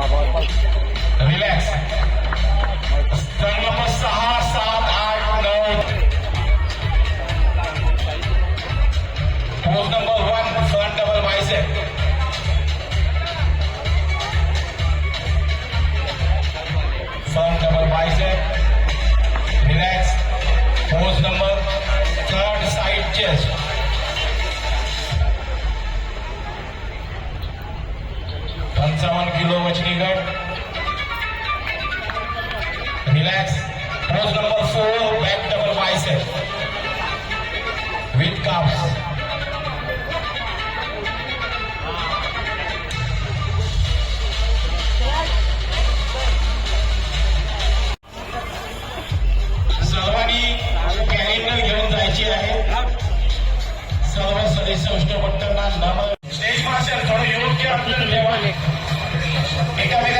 Relax number सहा सात आठ नऊ pose number one front double bicep front double bicep relax pose number third side chest Thumbs down, below what you need. Relax. Pose number four. Esta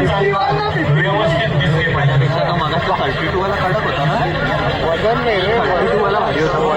व्यवस्थित दिसले पाहिजे. मागासला thirty two वाला कडक होता ना? वजन नाही थर्टी टू वाला भारी होता.